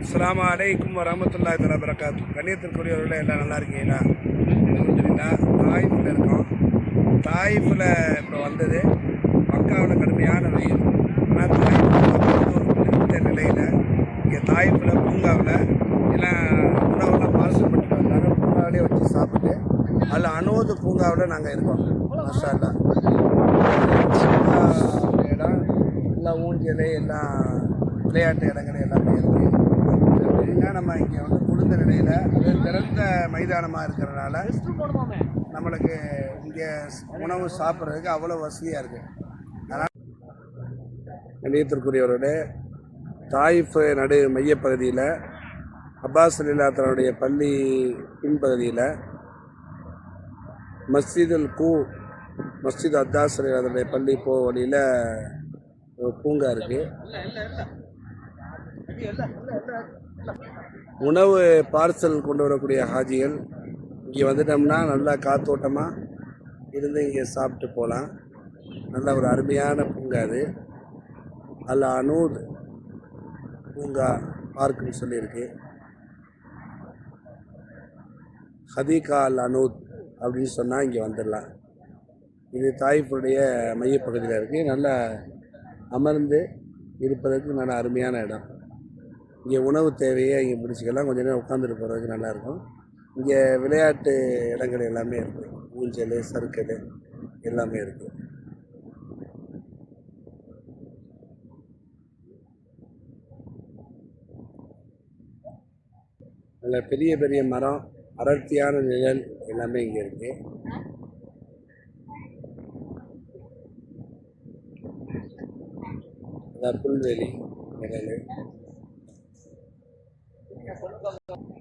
அஸ்லாம் அலைக்கும் வரமத்துல்லா தஆலா பரகாத்து கண்ணியத்திற்குரியவர்களே எல்லாம் நல்லா இருக்கீங்களா? அப்படின்னா தாயிஃபில் இருக்கோம். தாயிஃபில் இப்போ வந்தது. மக்காவில் கடுமையான வெயில். ஆனால் தாயிஃபில் நிலையில் இங்கே தாயிஃபில் பூங்காவில் எல்லாம் உணவெல்லாம் பார்சல் பண்ணிட்டு வந்தாங்க. பூங்காவிலே வச்சு சாப்பிட்டு அதில் அனோது பூங்காவில் நாங்கள் இருக்கோம். மஷா இடம் எல்லாம் ஊஞ்சல் எல்லாம் விளையாட்டு இடங்கள் எல்லாமே இருக்குது ஏன்னா நம்ம இங்கே வந்து குளிர்ந்த நிலையில் அது திறந்த மைதானமாக இருக்கிறனால நம்மளுக்கு இங்கே உணவு சாப்பிட்றதுக்கு அவ்வளோ வசதியாக இருக்குது அதனால் கண்ணியத்திற்குரியவர்களே தாயிஃப் நடு மையப்பகுதியில் அப்பாஸ் அலிலாத்தனுடைய பள்ளி பின்பகுதியில் மஸ்ஜிதுல் கூ மஸ்ஜித் அத்தாஸ் அலிலாத்தனுடைய பள்ளி போ வழியில் பூங்கா இருக்குது உணவு பார்சல் கொண்டு வரக்கூடிய ஹாஜிகள் இங்கே வந்துட்டோம்னா நல்லா காத்தோட்டமாக இருந்து இங்கே சாப்பிட்டு போகலாம். நல்ல ஒரு அருமையான பூங்கா அது. அல் அனூத் பூங்கா பார்க்குன்னு சொல்லியிருக்கு. ஹதீகா அல் அனூத் அப்படின்னு சொன்னால் இங்கே வந்துடலாம். இது தாய்ப்புடைய மையப்பகுதியில் இருக்குது நல்லா அமர்ந்து இருப்பதற்கு நல்ல அருமையான இடம். இங்கே உணவு தேவையை இங்கே முடிச்சுக்கலாம். கொஞ்சம் நேரம் உட்காந்துட்டு போகிறதுக்கு நல்லாயிருக்கும். இங்கே விளையாட்டு இடங்கள் எல்லாமே இருக்குது ஊஞ்சல் சறுக்கல் எல்லாமே இருக்குது நல்ல பெரிய பெரிய மரம் அடர்த்தியான நிழல் எல்லாமே இங்கே இருக்குது அதான் புல்வெளி நிழல். Belum.